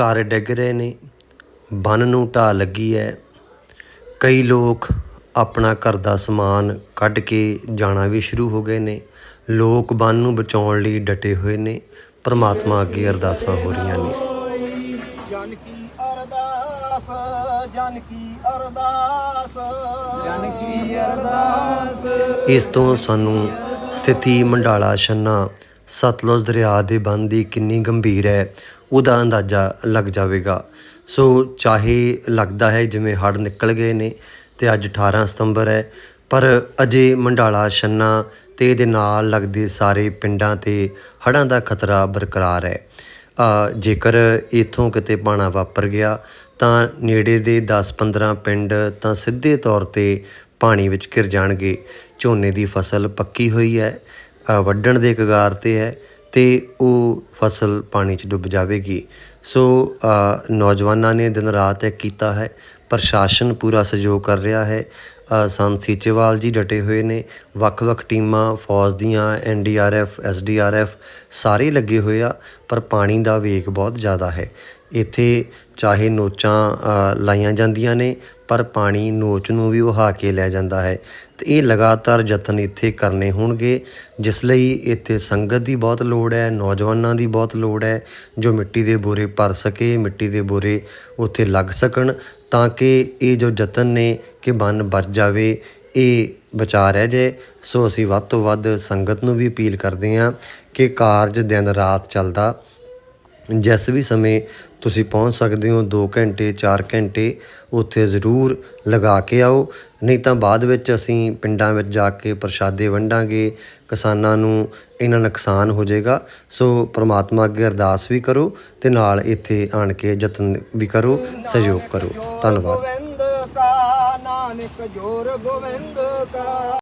ਘਰ ਡਿੱਗ ਰਹੇ ਨੇ ਬੰਨ ਨੂੰ ਢਾਹ ਲੱਗੀ ਹੈ ਕਈ ਲੋਕ ਆਪਣਾ ਘਰ ਦਾ ਸਮਾਨ ਕੱਢ ਕੇ ਜਾਣਾ ਵੀ ਸ਼ੁਰੂ ਹੋ ਗਏ ਨੇ। ਲੋਕ ਬੰਨ ਨੂੰ ਬਚਾਉਣ ਲਈ ਡਟੇ ਹੋਏ ਨੇ। ਪਰਮਾਤਮਾ ਅੱਗੇ ਅਰਦਾਸਾਂ ਹੋ ਰਹੀਆਂ ਨੇ। ਜਨ ਕੀ ਅਰਦਾਸ ਜਨ ਕੀ ਅਰਦਾਸ। ਜਨ ਕੀ ਅਰਦਾਸ। ਇਸ ਤੋਂ ਸਾਨੂੰ ਸਥਿਤੀ ਮੰਡਾਲਾ ਛੰਨਾ ਸਤਲੁਜ ਦਰਿਆ ਦੇ ਬੰਨ੍ਹ ਦੀ ਕਿੰਨੀ ਗੰਭੀਰ ਹੈ ਉਹਦਾ ਅੰਦਾਜ਼ਾ ਲੱਗ ਜਾਵੇਗਾ। ਸੋ ਚਾਹੇ ਲੱਗਦਾ ਹੈ ਜਿਵੇਂ ਹੜ੍ਹ ਨਿਕਲ ਗਏ ਨੇ ਅਤੇ ਅੱਜ 18 ਸਤੰਬਰ ਹੈ, ਪਰ ਅਜੇ ਮੰਡਾਲਾ, ਛੰਨਾ ਅਤੇ ਇਹਦੇ ਨਾਲ ਲੱਗਦੇ ਸਾਰੇ ਪਿੰਡਾਂ ਤੇ ਹੜ੍ਹਾਂ ਦਾ ਖਤਰਾ ਬਰਕਰਾਰ ਹੈ। ਜੇਕਰ ਇੱਥੋਂ ਕਿਤੇ ਪਾਣਾ ਵਾਪਰ ਗਿਆ, ਤਾਂ ਨੇੜੇ ਦੇ 10-15 ਪਿੰਡ ਤਾਂ ਸਿੱਧੇ ਤੌਰ ਤੇ ਪਾਣੀ ਵਿੱਚ ਘਿਰ ਜਾਣਗੇ। ਝੋਨੇ ਦੀ ਫਸਲ ਪੱਕੀ ਹੋਈ ਹੈ ਵੱਢਣ ਦੇ ਕਗਾਰ ਤੇ ਹੈ ਅਤੇ ਉਹ ਫਸਲ ਪਾਣੀ 'ਚ ਡੁੱਬ ਜਾਵੇਗੀ। ਸੋ ਨੌਜਵਾਨਾਂ ਨੇ ਦਿਨ ਰਾਤ ਇੱਕ ਕੀਤਾ ਹੈ। ਪ੍ਰਸ਼ਾਸਨ ਪੂਰਾ ਸਹਿਯੋਗ ਕਰ ਰਿਹਾ ਹੈ। ਸੰਤ ਸੀਚੇਵਾਲ ਜੀ ਡਟੇ ਹੋਏ ਨੇ। ਵੱਖ-ਵੱਖ ਟੀਮਾਂ, ਫੌਜ ਦੀਆਂ, N D R F, S D R SDRF ਸਾਰੇ ਲੱਗੇ ਹੋਏ ਆ, ਪਰ ਪਾਣੀ ਦਾ ਵੇਗ ਬਹੁਤ ਜ਼ਿਆਦਾ ਹੈ। ਇੱਥੇ ਚਾਹੇ ਨੋਚਾਂ ਲਾਈਆਂ ਜਾਂਦੀਆਂ ਨੇ, ਪਰ ਪਾਣੀ ਨੋਚ ਨੂੰ ਵੀ ਵਹਾ ਕੇ ਲੈ ਜਾਂਦਾ ਹੈ। ਤੇ ਇਹ ਲਗਾਤਾਰ ਯਤਨ ਇੱਥੇ ਕਰਨੇ ਹੋਣਗੇ, ਜਿਸ ਲਈ ਇੱਥੇ ਸੰਗਤ ਦੀ ਬਹੁਤ ਲੋੜ ਹੈ, ਨੌਜਵਾਨਾਂ ਦੀ ਬਹੁਤ ਲੋੜ ਹੈ, ਜੋ ਮਿੱਟੀ ਦੇ ਬੋਰੇ ਭਰ ਸਕੇ, ਮਿੱਟੀ ਦੇ ਬੋਰੇ ਉੱਥੇ ਲੱਗ ਸਕਣ, ਤਾਂ ਕਿ ਇਹ ਜੋ ਯਤਨ ਨੇ ਕਿ ਮਨ ਬਚ ਜਾਵੇ, ਇਹ ਬਚਾਅ ਰਹਿ ਜਾਏ ਸੋ ਅਸੀਂ ਵੱਧ ਤੋਂ ਵੱਧ ਸੰਗਤ ਨੂੰ ਵੀ ਅਪੀਲ ਕਰਦੇ ਹਾਂ ਕਿ ਕਾਰਜ ਦਿਨ ਰਾਤ ਚੱਲਦਾ ਜਿਸ ਵੀ ਸਮੇਂ ਤੁਸੀਂ ਪਹੁੰਚ ਸਕਦੇ ਹੋ, ਦੋ ਘੰਟੇ, ਚਾਰ ਘੰਟੇ, ਉੱਥੇ ਜ਼ਰੂਰ ਲਗਾ ਕੇ ਆਓ। ਨਹੀਂ ਤਾਂ ਬਾਅਦ ਵਿੱਚ ਅਸੀਂ ਪਿੰਡਾਂ ਵਿੱਚ ਜਾ ਕੇ ਪ੍ਰਸ਼ਾਦੇ ਵੰਡਾਂਗੇ, ਕਿਸਾਨਾਂ ਨੂੰ ਇੰਨਾ ਨੁਕਸਾਨ ਹੋ ਜਾਏਗਾ। ਸੋ ਪ੍ਰਮਾਤਮਾ ਅੱਗੇ ਅਰਦਾਸ ਵੀ ਕਰੋ ਤੇ ਨਾਲ ਇੱਥੇ ਆਣ ਕੇ ਯਤਨ ਵੀ ਕਰੋ, ਸਹਿਯੋਗ ਕਰੋ। ਧੰਨਵਾਦ। ਨਾਨਕ ਜੋਰ ਗੋਵਿੰਦ ਕਾ।